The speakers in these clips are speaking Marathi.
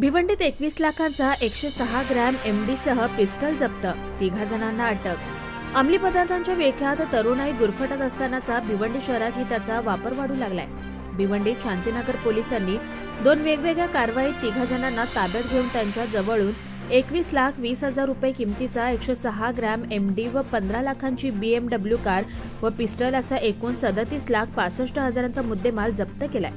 भिवंडीत एकवीस लाखांचा एकशे सहा ग्रॅम एमडी सह पिस्टल जप्त. तिघा जणांना अटक. अंमली पदार्थांच्या वेख्यात तरुणाई गुरफटत असतानाचा भिवंडी शहरातही त्याचा वापर वाढू लागलाय. भिवंडीत शांतीनगर पोलिसांनी दोन वेगवेगळ्या कारवाईत तिघा जणांना ताब्यात घेऊन त्यांच्या जवळून एकवीस लाख वीस हजार रुपये किमतीचा एकशे सहा ग्रॅम एमडी व पंधरा लाखांची बीएमडब्ल्यू कार व पिस्टल असा एकूण सदतीस लाख पासष्ट हजारांचा मुद्देमाल जप्त केलाय.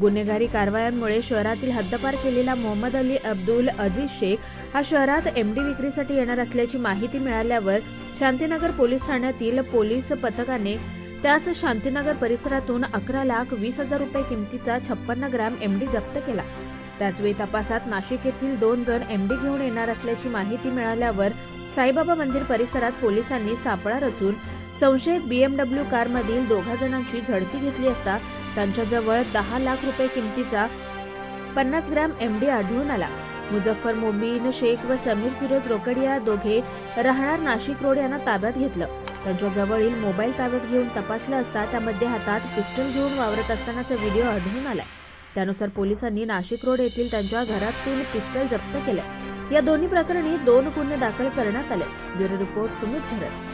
गुन्हेगारी कारवायांमुळे शहरातील हद्दपार केलेला मोहम्मद अली अब्दुल अजीज शेख हा शहरात एमडी विक्रीसाठी येणार असल्याची माहिती मिळाल्यावर शांतीनगर पोलीस ठाण्यातील पोलीस पथकाने त्यास शांतीनगर परिसरातून अकरा लाख वीस हजार रुपये किमतीचा छप्पन्न ग्रॅम एमडी जप्त केला. त्याचवेळी तपासात नाशिक येथील दोन जण एमडी घेऊन येणार असल्याची माहिती मिळाल्यावर साईबाबा मंदिर परिसरात पोलिसांनी सापळा रचून संशयित बीएमडब्ल्यू कारमधील दोघा जणांची झडती घेतली असता त्यांच्याजवळ दहा लाख रुपये किमतीचा पन्नास ग्रॅम एमडी आढळून आला. मुझफ्फर मोबीन शेख व समीर फिरोज रोकडिया दोघे राहणार नाशिक रोड यांना ताब्यात घेतलं. त्यांच्या जवळील मोबाईल ताब्यात घेऊन तपासला असता त्यामध्ये हातात पिस्टल घेऊन वावरत असतानाचा व्हिडिओ आढळून आलाय त्यानुसार पोलिसांनी नाशिक रोड येथील त्यांच्या घरातून पिस्टल जप्त केलं. या दोन्ही प्रकरणी दोन गुन्हे दाखल करण्यात आले. Bureau report Sumit Bharat.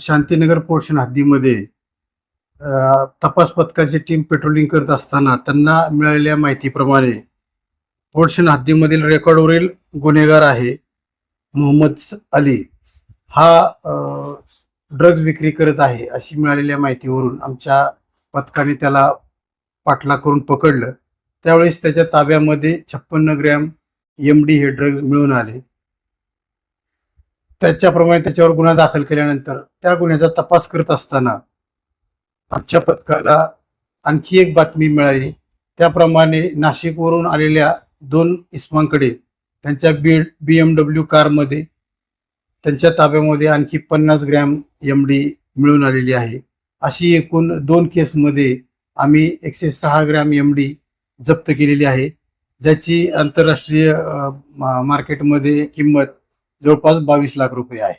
Shantinagar portion हद्दीमध्ये तपास पथकाची टीम पेट्रोलिंग करत असताना त्यांना मिळालेल्या माहितीप्रमाणे पोर्शन हद्दीमधील रेकॉर्डवरील गुन्हेगार आहे मोहम्मद अली. हा ड्रग्ज विक्री करत आहे अशी मिळालेल्या माहितीवरून आमच्या पथकाने त्याला पाठला करून पकडलं. त्यावेळेस त्याच्या ताब्यामध्ये छप्पन्न ग्रॅम एम डी हे ड्रग्ज मिळून आले. त्याच्याप्रमाणे त्याच्यावर गुन्हा दाखल केल्यानंतर त्या गुन्ह्याचा तपास करत असताना आमच्या पथकाला आणखी एक बातमी मिळाली. त्याप्रमाणे नाशिकवरून आलेल्या दोन इस्मांकडे त्यांच्या बी बी एम डब्ल्यू कारमध्ये त्यांच्या ताब्यामध्ये आणखी पन्नास ग्रॅम एम डी मिळून आलेली आहे. अशी एकूण दोन केसमध्ये आम्ही एकशे सहा ग्रॅम एम डी जप्त केलेली आहे. ज्याची आंतरराष्ट्रीय मा- मार्केटमध्ये किंमत जवळपास बावीस लाख रुपये आहे.